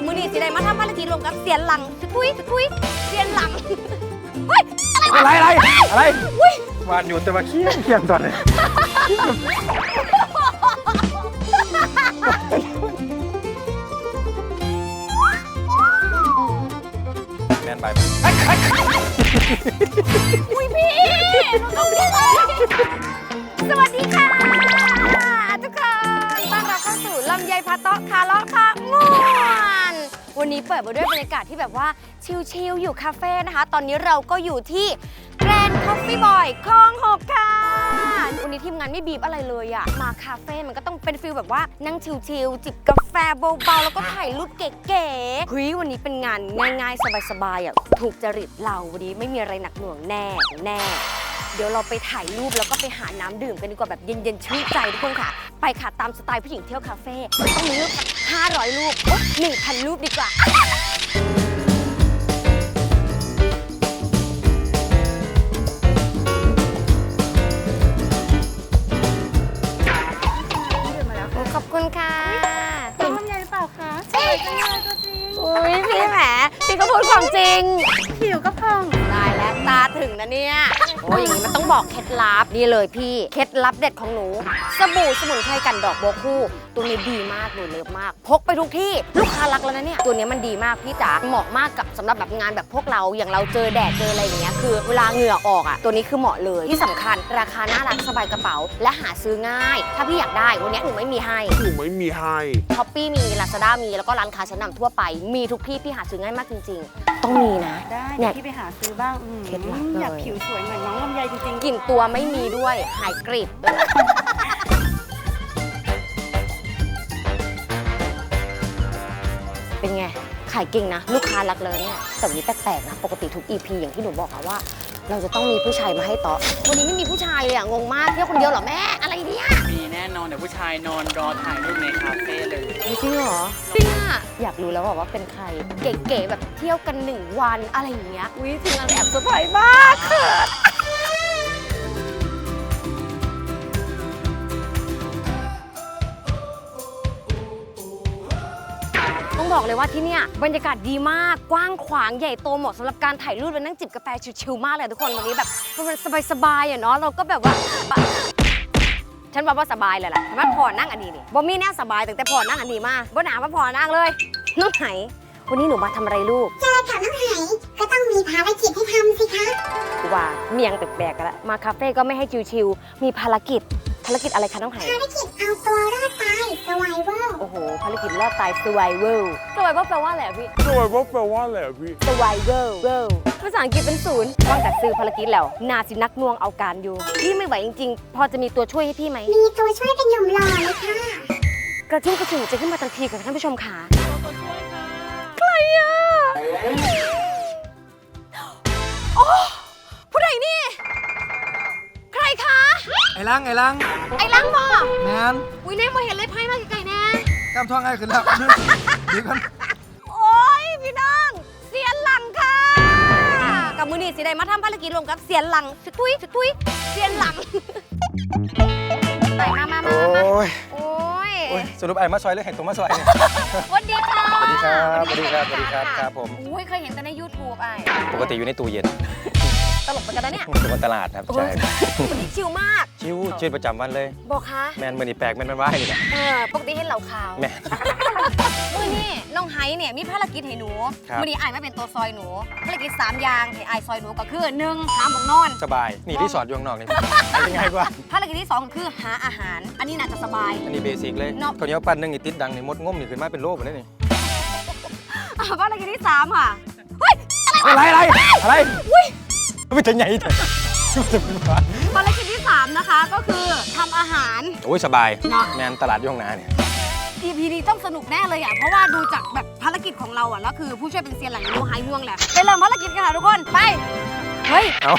กับมือนี่สิได้มาทำภารกิจรวมกับเสียนหลังทุยทุยเสียนหลังเฮ้ยอะไรอะไรอะไรอุ้ยวาดอยู่แต่ว่าเคียงเคียงตอนนี้แมนไปอุ้ยพี่หนูต้องพี่เลยสวัสดีค่ะทุกคนต้อนรับเข้าสู่ลำไยพาโต๊ะคาร์ลค่ะม่ วันนี้เปิดมาด้วยบรรยากาศที่แบบว่าชิลๆอยู่คาเฟ่นะคะ ตอนนี้เราก็อยู่ที่แกรนด์คอฟฟี่บอยคลองหกค่ะ วันนี้ทีมงานไม่บีบอะไรเลยอะมาคาเฟ่มันก็ต้องเป็นฟิลแบบว่านั่งชิลๆจิบกาแฟเบาๆแล้วก็ถ่ายรูปเก๋ๆเฮ้ยวันนี้เป็นงานง่ายๆ สบายๆอะถูกจริตเราวันนี้ไม่มีอะไรหนักหน่วงแน่แน่ เดี๋ยวเราไปถ่ายรูปแล้วก็ไปหาน้ำดื่มกันดีกว่าแบบเย็นๆชื่นใจทุกคนค่ะ ไปค่ะตามสไตล์ผู้หญิงเที่ยวคาเฟ่ต้องมีรูป500 รูปหนึ่งพันรูปดีกว่า ขอบคุณค่ะเป็นลำไยหรือเปล่าคะสวยจังเลยตัวจริงอุ้ยพี่แหมพี่ก็พูดความจริง ผิวก็พอง ได้แล้วตา ถึงนะเนี่ยโอ้ยอย่างนี้มันต้องบอกเคล็ดลับนี่เลยพี่เคล็ดลับเด็ดของหนู สบู่สมุนไพรกันดอกโบวคู่ ตัวนี้ดีมากหนูเลิฟมาก พกไปทุกที่ลูกค้ารักแล้วนะเนี่ยตัวนี้มันดีมากพี่จ๋าเหมาะมากกับสำหรับแบบงานแบบพวกเราอย่างเราเจอแดดเจออะไรอย่างเงี้ยคือ เวลาเหงื่อออกอะตัวนี้คือเหมาะเลยที่สำคัญ ราคาน่ารักสบายกระเป๋า และหาซื้อง่าย ถ้าพี่อยากได้วันนี้หนูไม่มีให้ หนูไม่มีให้ช้อปปี้มี Lazada มี แล้วก็ร้านค้าชั้นนำทั่วไป มีทุกที่พี่หาซื้อง่ายมากจริง ๆ ต้องมีนะ ได้เนี่เดี๋ยยวพี่ไปหาซื้อบ้างอืม เคล็ดลับเลย อยากผิวสวยเหมือนน้องลำไยจริงกลิ่นตัวไม่มีด้วย หายกริบเป็นไง ขายเก่งนะ ลูกค้ารักเลยเนี่ยแต่วันนี้แปลกๆนะ ปกติทุก EP อย่างที่หนูบอกอะว่า เราจะต้องมีผู้ชายมาให้ต่อ วันนี้ไม่มีผู้ชายเลยอะงงมากเที่ยวคนเดียวเหรอแม่อะไรเนี่ยมี แน่นอนเดี๋ยวผู้ชายนอนรอถ่ายรูปในคาเฟ่เลย จริงเหรอ จริงอะอยากรู้แล้วอะว่าเป็นใคร เก๋ๆแบบเที่ยวกันหนึ่งวันอะไรอย่างเงี้ย อุ้ยจริงอะแอบเซอร์ไพรส์มากเขินต้องบอกเลยว่าที่เนี่ยบรรยากาศดีมากกว้างขวางใหญ่โตเหมาะสำหรับการถ่ายรูปและนั่งจิบกาแฟชิลๆมากเลยทุกคนวันนี้แบบมันสบายๆอะเนาะเราก็แบบว่า ฉันว่าว่าสบายเลยล่ะมันพอนั่งอันนี้นี่บ่มีแน่สบายแต่แต่พอนั่งอันนี้มาบ่หนาว่าพอนั่งเลยน้องไหวันนี้หนูมาทำอะไรลูกเจอกับน้องไหก็ต้องมีภารกิจให้ทำสิคะกูว่าเมียงแปลกๆกันละมาคาเฟ่ก็ไม่ให้ชิวๆมีภารกิจภารกิจอะไรคะน้องไหภารกิจเอาตัวรอดตาย survival โอ้โห ภารกิจรอดตาย survival survival แปลว่าอะไรอะพี่สวยว่าแปลว่าอะไรอะพี่ survival ภาษาอังกฤษเป็นศูนย์ว่างแต่ซื้อภารกิจแล้ว นาสินักหน่วงเอาการอยู่ พี่ไม่ไหวจริงๆ พอจะมีตัวช่วยให้พี่ไหม มีตัวช่วยเป็นหนุ่มหล่อเลยค่ะ กระชุ่มกระชวยใจขึ้นมาทันทีค่ะท่านผู้ชมค่ะใครอะโอ้ผู้ใดนี่ใครคะไอ้ ลังไอ้ลังไอ้ลังบ่แมนอุ้ยแน่มาเห็นเลยไพ่มาไกลๆแน่กล้ามท้องไอ้ขึ้นแล้วเดี๋ยวกันโอ้ยพี่น้องเสียนหลังค่ะกับมือนี่สิได้มาทำภารกิจรวมกับเสียนหลังสุทุยสุทุยเสียนหลังไปมามามาโอ้มายโอ้ยโอ้ยสรุปไอ้มาซอยหรือแห่งตัวมาซอยเนี่ยสวัสดีค่ะสวัสดีครับสวัสดีครับสวัสดีครับครับผมโอ้ยเคยเห็นแต่ใน YouTube ไอ้ปกติอยู่ในตู้เย็นตลกเหมือนกันนะเนี่ยเป็นคนตลาดครับโอ้ใช่ยวันนี้ชิลมาก ชิวชีวิตประจำวันเลย บอกคะแมนมือนี่แปลกแมนมันว่าให้นี่แหละเออปกติเห็นเหล่าข่าวแมน มือนี่น้องไฮเนี่ยมีภารกิจให้หนูครับ มือนี้ไอ้ายไม่เป็นตัวซอยหนู ภารกิจสามอย่างให้ไอ้ายซอยหนูก็คือหนึ่งหาหมองนอน สบาย นี่ที่สอดอยู่ข้างนอกนี่ เป็นไงกว่า ภารกิจที่สองคือหาอาหาร อันนี้น่าจะสบาย อันนี้เบสิกเลยเนาะ ข้าวเหนียวปั้นหนึงนี่ติดดังนี่มดงมนี่ขึ้นมาเป็นโลกหมดเลยนี่ อะภารกิจที่สามค่ะอะไรอะไรอะไรไม่จะใหญ่เถอะมันจะเป็นบ้าภารกิจ ที่สามนะคะก็คือทำอาหาร โอ้ยสบายเนาะแมนตลาดอยู่ข้างหน้าเนี่ย EP นี้ต้องสนุกแน่เลยอะเพราะว่าดูจากแบบภารกิจของเราอะแล้วคือผู้ช่วยเป็นเซียนหลังรู้หายห่วงแหละไปเริ่มภารกิจกันค่ะทุกคนไปเฮ้ยเอา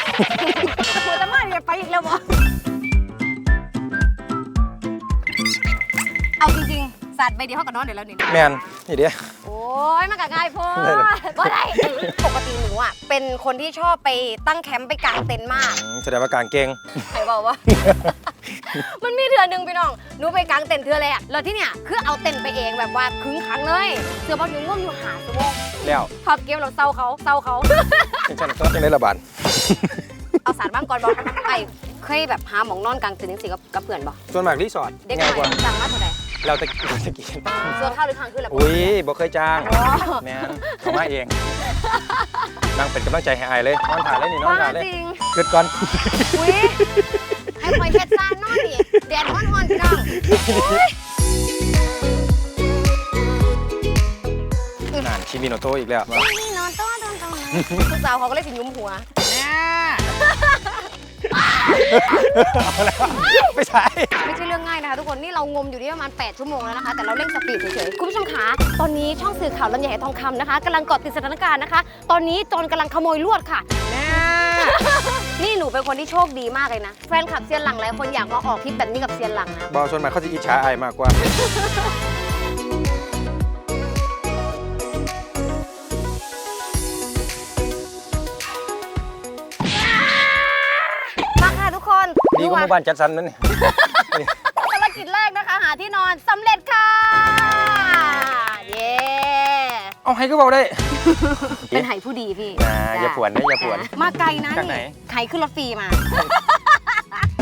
หัวตะมาเนี่ยไปอีกแล้ววะเอ สัตว์ไปเดียวเขากับนอนเดี๋ยวแล้วนี่ แมนนี่เดียวโอ้ยมันก็ง่ายพอได้เลย ก็ได้ ปกติหนูอะ เป็นคนที่ชอบไปตั้งแคมป์ไปกางเต็นท์มาก อืมแสดงว่าการเก่งใครบอกว่า มันมีเถื่อหนึ่งพี่น้อง หนูไปกางเต็นท์เถื่อเลยอะแล้วที่เนี่ยคือเอาเต็นท์ไปเองแบบว่าครึ่งครั้งเลย เสือบอลอยู่ง่วงอยู่หาสมองแล้วพอเกมเราเศร้าเขาเศร้าเขาเป็นฉันก็ยังได้ระบาดเอาสารบ้างก่อนบอกไอ้เคยแบบหาหมองนอนกลางเต็นท์จริงๆกับกับเพื่อนบอกส่วนมากรีสอร์ทเด็กง่ายน้กอว่ายสั่งมาเท่าไหร่ เราตะกี้ตะกี้เสื้อข้าวหรือข้างขึ้นแหละอุ้ยบ่เคยจ้างอ๋อแม่นเขามาเองนั่งเป็นกำลังใจให้อายเลยนอนถ่ายเลยนี่นอนบ้าถ่ายเลยจริงเกิดก่อนอุ้ยให้คอยเฮ็ดซานนอนนี่แดดฮ้อนๆพี่น้องอุ๊ยนานชิมิโนโตะอีกแล้วนี่นอนต้อนตอนตอนผู้สาวเขาก็เลยสิยุ้มหัวแน่เอาแล้ว ไม่ใช่ ไม่ใช่เรื่องง่ายนะคะทุกคน นี่เรางมอยู่ที่ประมาณ 8 ชั่วโมงแล้วนะคะ แต่เราเร่งสปีดเฉยๆ คุณผู้ชมคะตอนนี้ช่องสื่อข่าวลำใหญ่ทองคำนะคะกำลังเกาะติดสถานการณ์นะคะ ตอนนี้โจรกำลังขโมยลวดค่ะแน่นี่หนูเป็นคนที่โชคดีมากเลยนะ แฟนคลับเซียนหลังหลายคนอยากมาออกคลิปแบบนี้กับเซียนหลังนะ บอส่วนมากเขาจะอิจฉาอายมากกว่ามา กว่าหมู่บ้านจัดสรรนั่นนี่ ภารกิจแรกนะคะ หาที่นอนสำเร็จค่ะ เย้เอาให้ก็บอกได้ เป็นไหผู้ดีพี่อ่าอย่าผวนนะอย่าผวนมาไกลนะจากไหน นี่ไขขึ้นรถฟรีมา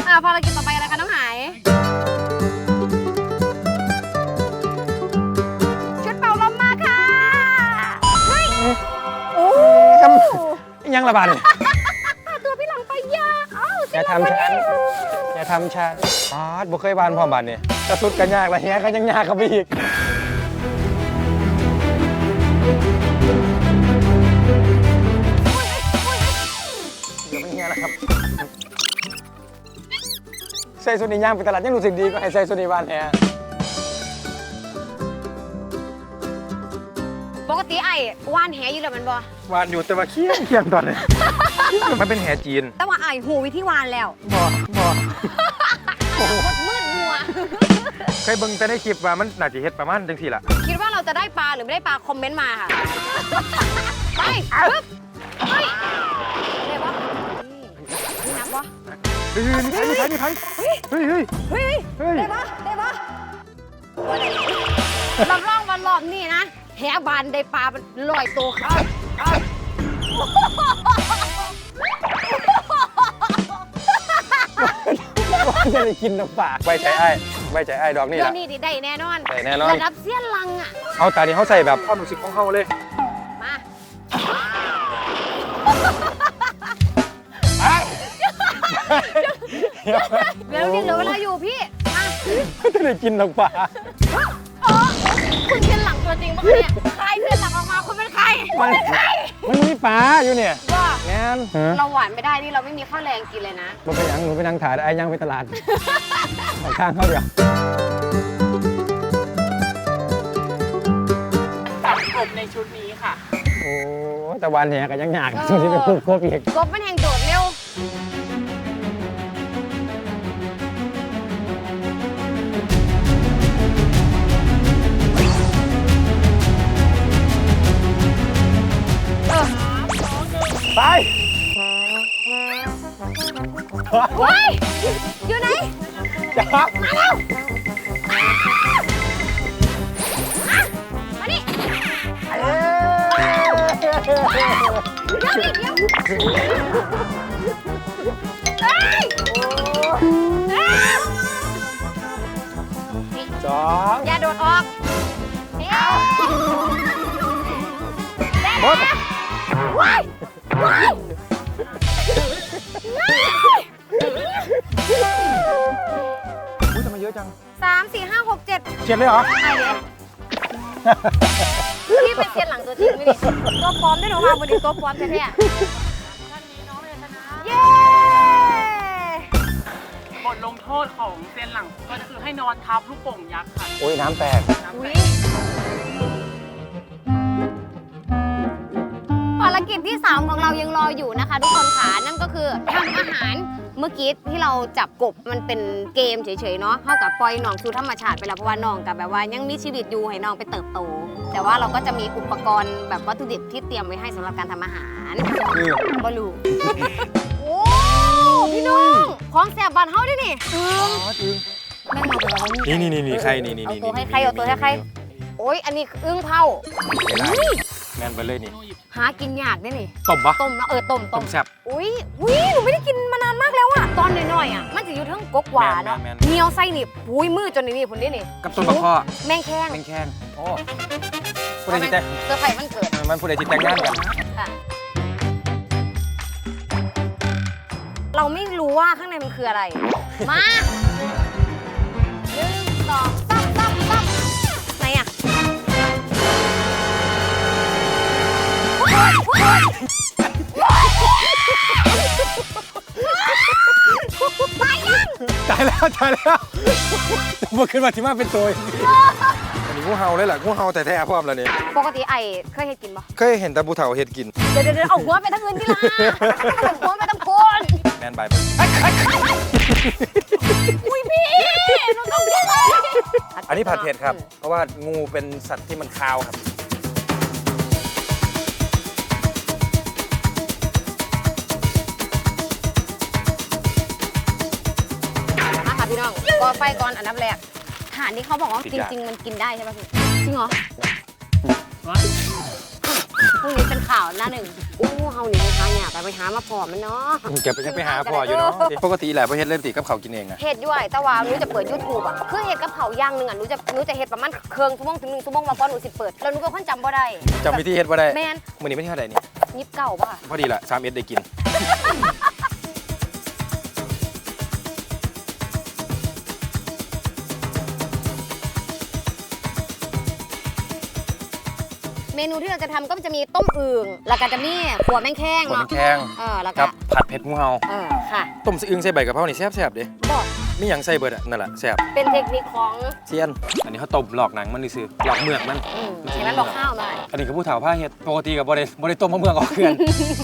อ่าภารกิจต่อไปอะไรคะน้องไหายชุดเป่าลมมาค่ะเฮ้ยโอ้ ยังระบาดเทำมาฉันดิอย่าทำฉันปาดบ่เคยบานพร้อมบานเนี่ยจะสุดกันยากอะไรเงี้ยก็ยังยากเข้าไปอีกเดี๋ยวไม่เงี้ยนะครับใส่สุนีย่างไปตลาดยังรู้สึกดีก็ให้ใส่สุนีบานแฮะปกติไอ้ว่านแหอยู่แล้วแมันบ่วานอยู่แต่ว่าเคี้ยงเคี้ยงตอนนี้ มันเป็นแหจีน แต่ว่าไอ้หูวิธีวานแล้วบ่บ่มืดมัว เคยเบิ่งแต่ในคลิปว่ามันน่าจะเฮ็ดประมาณจังซี่ล่ะ คิดว่าเราจะได้ปลาหรือไม่ได้ปลาคอมเมนต์มาค่ะ ไปปึ๊บเฮ้ยเรียกว่านี่นับวะเฮ้ยมีไผมีไผมีไผเฮ้ยเฮ้ยเฮ้ยเฮ้ยได้ปะได้ปะรับรองวันรอบนี้นะแหบานได้ปลาเป็นลอยตัวครับ จะได้กินน้ำปลาไว้ใจไอ้ไว้ใจไอ้ดอกนี่เรื่อล่ะ งนี้ดิได้แน่นอนได้แน่นอน ระดับเสี้ยนลังอะ เอาตานี้เขาใส่แบบความรู้สึกของเขาเลยมาเดี๋ยวนี้เหลือเวลาอยู่พี่มาจะได้กินน้ำปลาอ๋อคุณเป็นหลัง ตัวจริงปะคะเนี่ยใครเป็นหลังออกมาคุณเป็นใครคุณเป็นใครมันมีปลาอยู่เนี่ยว่างานเราหวานไม่ได้นี่เราไม่มีข้าวแรงกินเลยนะมันไปยังหนูไปนั่งถ่ายไอ้ยังไปตลาดเอาข้างเขาเดียวตัดผมในชุดนี้ค่ะ โอ้แต่วันแหกันยังยากช่วงที่เป็นคุกโคบอีกกบมันแห่งโด ว้ายอยู่ไหนจับมาแล้วมานี่เดี๋ย ห้าหกเจ็ดเจ็ดเลยเหรอ ไอเด็พี่เป็นเซียนหลังตัวจริงไหมนี่ตัวปลอมได้หรอวะวันนี้ตัวปลอมแท้ๆเย้ บทลงโทษของเซียนหลังก็คือให้นอนทับลูกโป่งยักษ์ค่ะโอ้ยน้ำแตกอุ๊ยภารกิจที่ 3 ของเรายังรออยู่นะคะ ทุกคนค่ะนั่นก็คือทำอาหาร เมื่อกี้ที่เราจับกบมันเป็นเกมเฉยๆเนาะเท่ากับปล่อยน้องสู่ธรรมชาติไปแล้วเพราะว่าน้องกับแบบว่ายังมีชีวิตอยู่ให้น้องไปเติบโต แต่ว่าเราก็จะมีอุปกรณ์แบบวัตถุดิบที่เตรียมไว้ให้สำหรับการทำอาหารคือบอลูโอ้พี่น้องของแสบบ้านเฮาดินี่อึ้งอ๋อจริงแม่นมาเป็นเรานี่นี่นี่นี่ใครนี่นี่เอานี่ตัวให้ใครเอาตัวให้ใคร โอ้ยอันนี้คืออึ้งเผา แมนไปเลยนี่หากินยากเด้นี่ต้มปะต้มเนาะเออต้มต้ต้มมแซ่บ อุ้ยอุ้ยหนูไม่ได้กินมานานมากแล้วอะตอนน้อยๆอะมันจะอยู่เทั้งกกหวานเนาะแม่นแม่น เหนียวไส้นี่ปุ้ยมือจนนี่นี่ผลนี่นี่กับต้นมะข้อแม่งแข้งแมงแข้งโอ้ผู้ใดที่แต่งเซอร์ไพรส์มันเกิดมันผู้ใดที่แต่งงานกันค่ะเราไม่รู้ว่าข้างในมันคืออะไร มา ตายแล้วตายแล้วเมื่อขึ้นมาที่มาเป็นตัวอันนี้งูเห่าเลยแหละงูเห่าแต่แท้ๆพร้อมแล้วนี่ปกติไอ้เคยเห็ดกินปะเคยเห็นแต่ผู้เฒ่าเฮ็ดกิน เดี๋ยวเดี๋ยวเดี๋ยวเอาหัวไปทั้งเงินที่ละเอาหัวไปทั้งคนแมนบายไปอุ้ยพี่หนูต้องกินเลยอันนี้ผัดเผ็ดครับ เพราะว่างูเป็นสัตว์ที่มันคาวครับ พี่น้องก่อไฟก่อนอันดับแรกฐานที่เขาบอกว่าติดจยาริง ๆ มันกินได้ใช่ป่ะพี่จริงเหรอว้ายพรุ่งนี้เป็นข่าวหน้าหนึ่งอู้เฮาหนีไปหาเนี่ยไปไปหามาพอมันเนาะแกไปยังไปหาพ่ออยู่เนาะปกติแหละพ่อเฮ็ดเล่นติกับเขาวกินเองนะเห็ดด้วยแต่ว่าหนูจะเปิดยูทูบอะคือเห็ดกับเผาย่างหนึ่งอะหนูจะหนูจะเห็ดประมาณเครื่องชั่วโมงถึงหนึ่งชั่วโมงมาก่อนหนูสิเปิดแล้วหนูเป็นคนจำบ่ได้จำวิธีเฮ็ดบ่ได้แมนมื้อนี้ไม่ที่เท่าไหร่นี่ยิบเก่าป่ะพอดีละ3เอ็ดได้กิน เมนูที่เราจะทำก็จะมีต้มอึ่งแล้วก็จะมีขัวแมงแข้งขนเนาะแข้งเออแล้วกัก็บผัดเผ็ดงูเห่าเออค่ะ ต้มสะอึงใส่ใบกะเพรานี่แซ่บๆเด้ บอก มีหยังใส่เบิดอะนั่นแหละแซ่บเป็นเทคนิคของเซียน อันนี้เขาต้มหลอกหนังมันนี่ซื้อหลอกเมือกมัน อืมเห็นมันบอกข้าวหน่อย อันนี้คือผู้เฒ่าผ้าเฮ็ดปกติกับบ่ได้บ่ได้ต้มมะเมือกออกเกลือน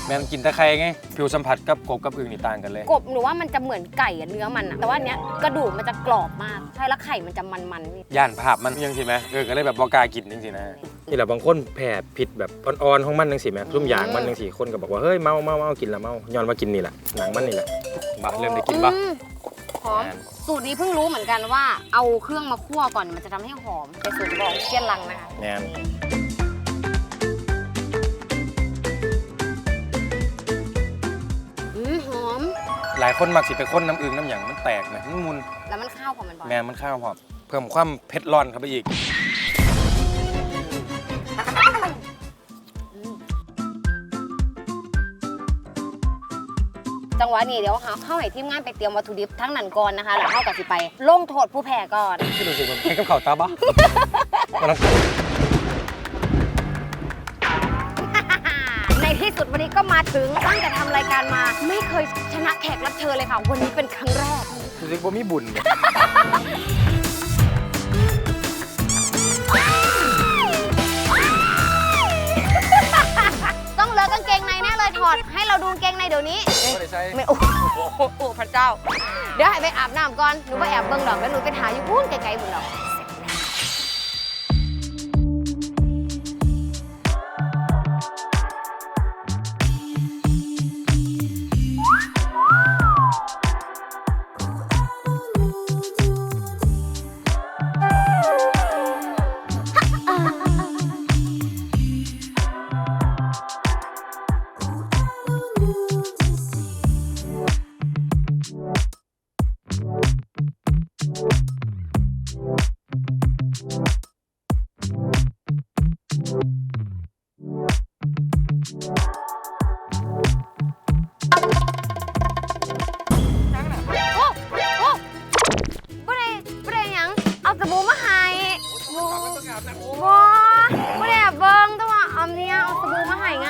แม่นกินแต่ไข่ไงผิวสัมผัสกับกบกับอึ่งนี่ต่างกันเลย กบหนูว่ามันจะเหมือนไก่อะเนื้อมันอะแต่ว่าอันเนี้ยกระดูกมันจะกรอบมากใช่แล้วไข่มันจะมันๆนี่ย่านภาพมันยังสิแหมเออก็เลยแบบบ่กล้ากินจังซี่นะนี่แหละบางคนแพ้ผิดแบบอ่อนๆของมันจังซี่แหมรุ่มยางมันจังซี่คนก็บอกว่าเฮ้ยเมาเมาเมากินละเมาย้อนว่ากินนี่แหละหนังมันนี่แหละมาเริ่มได้กินปะอืม หอมแม่นสูตรนี้เพิ่งรู้เหมือนกันว่าเอาเครื่องมาคั่วก่อนมันจะทำให้หอมเป็นสูตรบอกเชียนลังนะคะแม่นอืมหอม หลายคนมักสิไปคนน้ำอึ่งน้ำหยังมันแตกนะมันมุนแล้วมันข้าวของมันบ่อยแม่นมันข้าวพร้อมเพิ่มความเผ็ดร้อนเข้าไปอีก จังหวะนี้เดี๋ยวเข้าให้ทีมงานไปเตรียมวัตถุดิบทั้งนั้นก่อนนะคะแล้วเข้ากับสิไปลงโทษผู้แพ้ก่อนที่รู้สึกมันเป็นกับข้าวตาบ้ามันในที่สุดวันนี้ก็มาถึงตั้งแต่ทำรายการมา ไม่เคยชนะแขกรับเชิญเลยค่ะ วันนี้เป็นครั้งแรกรู้สึกว่ามีบุญ แน่เลยถอดให้เราดูกางเกงในเดี๋ยวนี้ ไม่ได้ใช้ไม่โอ้โหโอ้พระเจ้า เดี๋ยวให้ไปอาบน้ำก่อน หนูไปแอบเบิ่งดอกแล้วหนูไปถ่ายอยู่พูนไกลๆบุญดอก บ่บ่ได้แอบเบิ่งแต่ว่าเอาเนี่ยเอาสบู่มาให้ไง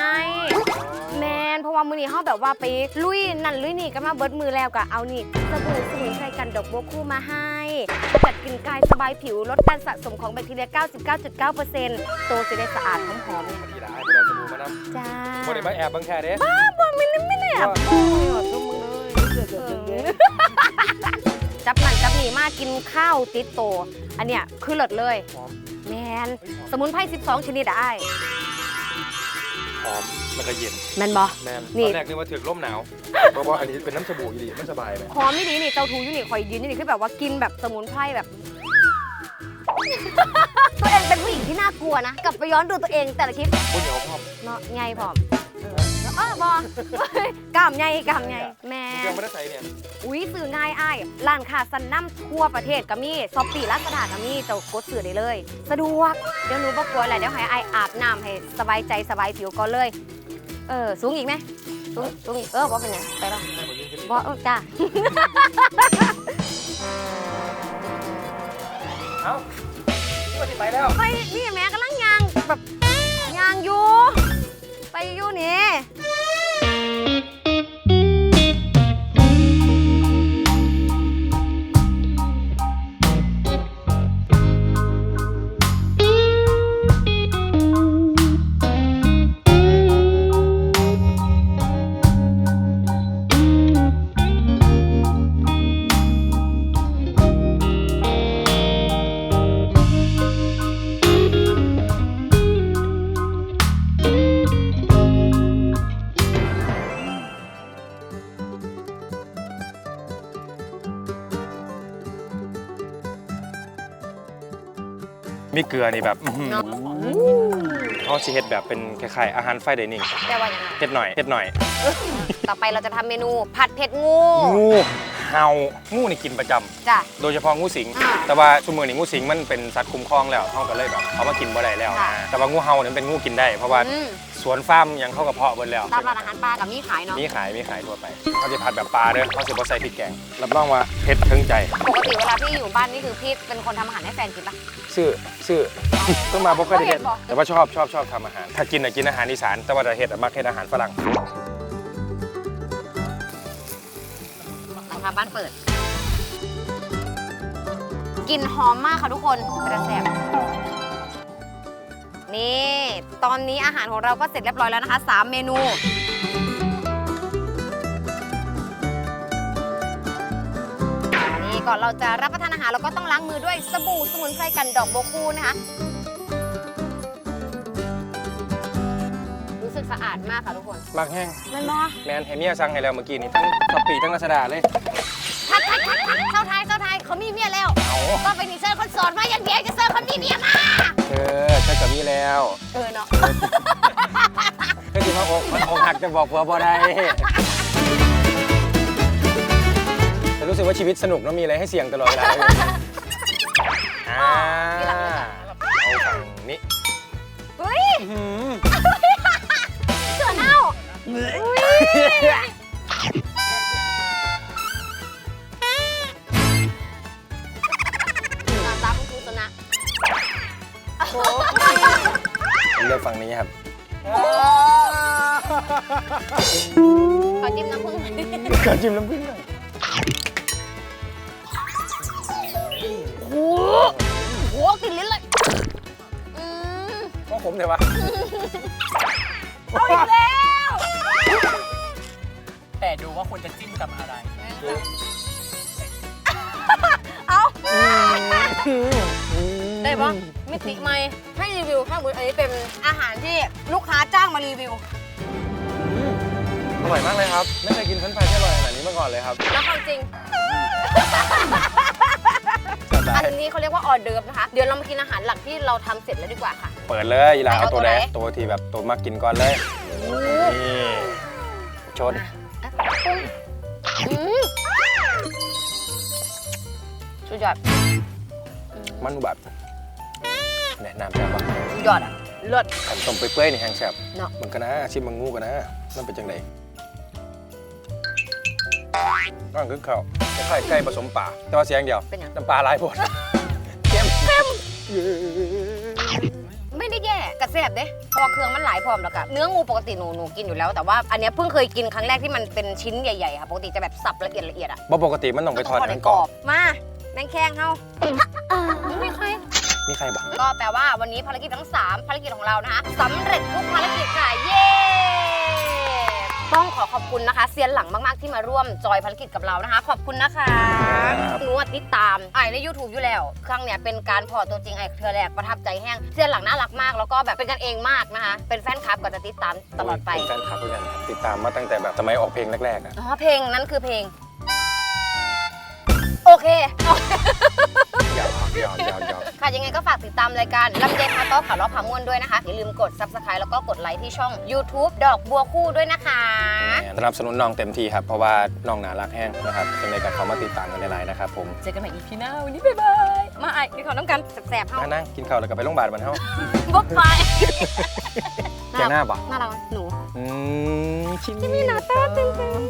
แมนเพราะว่ามื้อนี้เฮาแบบว่าไปลุยนั่นลุยนี่กันมาเบิดมือแล้วก็เอานี่สบู่สมุนไพรกันดอกบัวคู่มาให้จัดกลิ่นกายสบายผิวลดการสะสมของแบคทีเรีย 99.9%ตัวจะได้สะอาดหอมๆเนี่ยดีได้ไปเอาสบู่มานํจ้าบ่ได้มาแอบเบังแค่เด้บ่ไม่ได้ไม่ได้แอบ จับนั่นจับนี่มากินข้าวติดโต อันเนี้ยคือเลิศเลย แมนสมุนไพร12 ชนิดได้หหอมแล้วก็เย็นแมนบอ แมนนี่ ตอนแรกนึกว่าถึกร่มหนาว เพราะว่าอันนี้เป็นน้ำสบู่อยู่ดีมันสบายไหมหอมไม่ดีนี่เจ้าทูอยู่นี่คอยยืนอยู่นี่คือแบบว่ากินแบบสมุนไพรแบบ ตัวเองเป็นผู้หญิงที่น่ากลัวนะกลับไปย้อนดูตัวเองแต่ละคลิปคนเหนียวพร้อมเนาะไงพร้อม เออบอกล้ามไงกล้ามไงแม่มึงยังไม่ได้ใส่เนี่ย อุ้ยสื่อง่ายอ้ายร้านค้าสันน้ำทั่วประเทศก็มีซอปปี้รัสดาก็มีเจ้ากดสื่อได้เลย สะดวก เดี๋ยวหนูบอกกลัวอะไรเดี๋ยวให้ไอายอาบน้ำให้สบายใจสบายผิวก่อนเลย เออ สูงอีกไหมสูงสูงอีกเออบอกเป็นไงไปแล้วบอกเออจ้าเอ้าที่ว่าสิไปแล้วไปนี่แม่กำลังยางแบบยางอยู่ มีเกลือนี่แบบอื้อหือเนาะเขาสิเฮ็ดแบบเป็นคล้ายๆอาหารไฟเดนิ่งแปลว่าอย่างไรเฮ็ดหน่อยเฮ็ดหน่อย ต่อไปเราจะทำเมนูผัดเผ็ดงูงูเห่างูนี่กินประจำจ้ะ โดยเฉพาะงูสิง อ่าแต่ว่าชั่วโมงนี้งูสิงมันเป็นสัตว์คุ้มครองแล้วเขาก็เลยแบบเอามากินบ่ได้แล้วค่ะนะแต่ว่างูเห่าเนี่ยเป็นงูกินได้เพราะว่า อืมส วนฟาร์มยังเข้ากระเพาะเบิดแล้วตามร้านอาหารปลากับมีขายเนาะ มีขายมีขายทั่วไปเขาจะผัดแบบปลาเด้อเขาจะบ่ใส่พริกแกงรับรองว่าเผ็ดถึงใจ ปกติเวลาพี่อยู่บ้านนี่คือพี่เป็นคนทำอาหารให้แฟนกินปะ ซื้อซื้อต้องมาบ่เคยได้เฮ็ดบ่เฮ็ดบ่แต่ว่าชอบชอบชอบทำอาหาร ถ้ากินน่ะกินอาหารอีสานแต่ว่าถ้าเฮ็ดอะมักเฮ็ดอาหารฝรั่งหลังคาบ้านเปิด กลิ่นหอมมากค่ะทุกคนกระแสบ นี่ ตอนนี้อาหารของเราก็เสร็จเรียบร้อยแล้วนะคะ3เมนู นี่ก่อนเราจะรับประทานอาหารเราก็ต้องล้างมือด้วยสบู่สมุนไพรกันดอกโบคูนะคะ รู้สึกสะอาดมากค่ะทุกคน มักแห้ง มันบอแมนให้เมียสั่งให้แล้วเมื่อกี้นี้ทั้งสปีทั้งรัชดาเลย แล้วเออเนาะก็จริงว่าอกมันอกหักจะบอกผัวบ่ได้แต่รู้สึกว่าชีวิตสนุกเนอะมีอะไรให้เสี่ยงตลอดเวลาเลยอ่าเอาฝั่งนี้เฮ้ยอื้อเสือเน่าอุ้ย ผมเลือกฝั่งนี้ครับ ขอจิ้มน้ำผึ้งขอจิ้มน้ำผึ้งหน่อยโอ้โหโหกลิ่นลิ้นเลยอืมว่าผมเดี๋ยววะเอาอีกแล้วแต่ดูว่าควรจะจิ้มกับอะไร เอาได้ปะ มิติใหม่ให้รีวิวข้างบนอันนี้เป็นอาหารที่ลูกค้าจ้างมารีวิว อร่อยมากเลยครับ ไม่เคยกินเฟรนช์ฟรายที่อร่อยขนาดนี้มาก่อนเลยครับแล้วความจริง จัดไปอันนี้เขาเรียกว่าออเดิร์ฟนะคะ เดี๋ยวเรามากินอาหารหลักที่เราทำเสร็จแล้วดีกว่าค่ะ เปิดเลยอีหลาเอาเอาตัวไหนตัวไหน ตัวที่แบบตัวมากินก่อนเลยนี่ชนอืมสุดยอดมันแบบ แนะนำแซ่บปะสุดยอดอะเลิศขันต้มเปื่อยๆนี่แห้งแซ่บเนาะมันก็นะชิมมังงูกันนะมันเป็นจังไดก็คือข้าวคล้ายๆไก่ผสมป่า แต่ว่าเสียงเดียวเป็นยังน้ำปลาหลายปดเค็มไม่ได้แย่กระแสบเด้เพราะว่าเครื่องมันหลายพร้อมแล้วก็เนื้องูปกติหนูหนูกินอยู่แล้วแต่ว่าอันเนี้ยเพิ่งเคยกินครั้งแรกที่มันเป็นชิ้นใหญ่ๆค่ะปกติจะแบบสับละเอียดละเอียดอะบ่ปกติมันต้องไปทอดต้งทั้งกรอบมาแมงแข้งเฮาไม่ใคร มีใครบอกก็แปลว่าวันนี้ภารกิจทั้ง 3 ภารกิจของเรานะคะสำเร็จทุกภารกิจค่ะ เย้ไปต้องขอขอบคุณนะคะเซียนหลังมากๆที่มาร่วมจอยภารกิจกับเรานะคะ ขอบคุณนะคะครับหนูอะติดตามไอ้ใน YouTube อยู่แล้ว ครั้งเนี้ยเป็นการพอตัวจริงไอ้เธอแรกประทับใจแห้งเซียนหลังน่ารักมาก แล้วก็แบบเป็นกันเองมากนะคะ เป็นแฟนคลับก็จะติดตามตลอดไปเป็นแฟนคลับด้วยกันครับติดตามมาตั้งแต่แบบสมัยออกเพลงแรกๆอะอ๋อเพลงนั้นคือเพลง โอเค ยาวยาวยาวยาว ค่ะ ยังไงก็ฝากติดตามรายการลำเย็นพาโต้ข่าวรอบพามวนด้วยนะคะ อย่าลืมกด subscribe แล้วก็กดไลค์ที่ช่อง YouTube ดอกบัวคู่ด้วยนะคะสนับสนุนน้องเต็มที่ครับ เพราะว่าน้องน่ารักแห้งนะครับยังไงกับเขามาติดตามกันหลายๆนะครับผม เจอกันใหม่ EP หน้าวันนี้บ๊ายบาย มาไอ้พี่ขอน้ำกันแสบๆเฮ้ามานั่งกินข้าวแล้วก็ไปโรงพยาบาลมันเฮ้าบ๊ายบายแกหน้าปะน่ารักไหมหนูอืมชิมมีหน้าตาจริง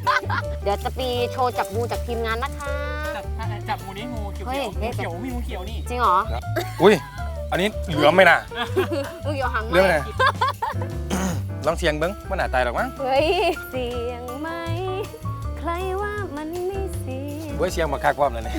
ๆเดี๋ยวจะปีโชว์จับงูจากทีมงานนะคะ จับจับงูนี่งู เขียวเฮ้ยๆงูเขียวมีงูเขียวนี่จริงเหรออุ้ย อันนี้เหลือมไหมนะมึงอย่าหังเหลือมไหมนะลองเสียงเบิ้งมันหนาตายหรอกมั้งเฮ้ยเสียงไหมใครว่ามันไม่เสียงเว้ยเสียงมาคักความเลยเนี่ย